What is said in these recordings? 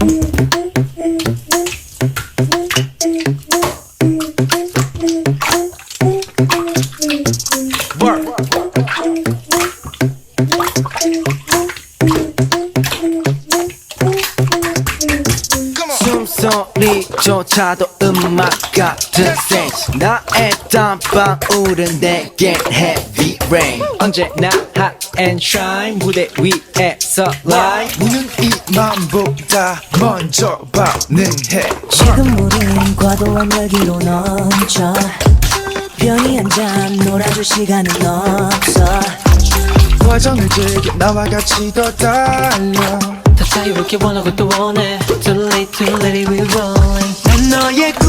Thank you. 소리조차도 음악 같은 센스 나의 땀방울은 내겐 heavy rain. 언제나 hot and shine. 무대 위에서 live. 무는 이맘보다 먼저 반응해. 지금 우린 과도한 열기로 넘쳐. 편히 한잔 놀아줄 시간은 없어. 과정을 즐겨 나와 같이 더 달려. 다 자유롭게 원하고 또 원해 Too late to let it be rolling 난 너의 꿈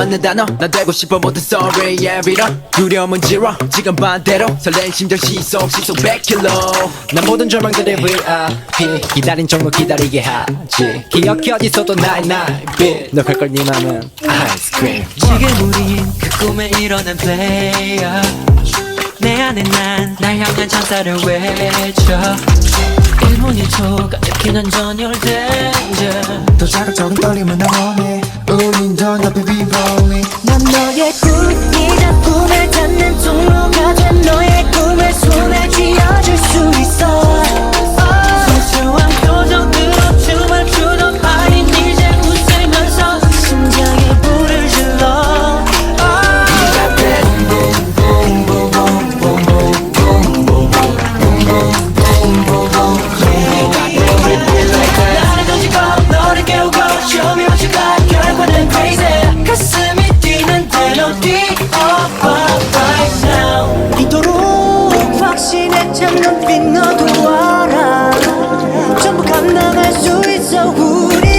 맞는 단어 난 되고 싶어 모든 story yeah 빌어 두려움은 지워 지금 반대로 설레는 심장 시속 시속 100km 난 모든 절망들의 VIP 기다린 종로 기다리게 하지. 기억해 어디서도 나의 나의 빛너갈걸네 맘은 아이스크림 지금 우린 그 꿈에 일어난 player. 내 안에 난 날 향한 찬사를 외쳐. 1분 1초 가득히 난 전율 danger. 더 자극적인 떨림을 나 원해 우린 더 높이 be rolling 난 너의 꿈 확신했던 눈빛 너도 알아. 전부 감당할 수 있어 우리.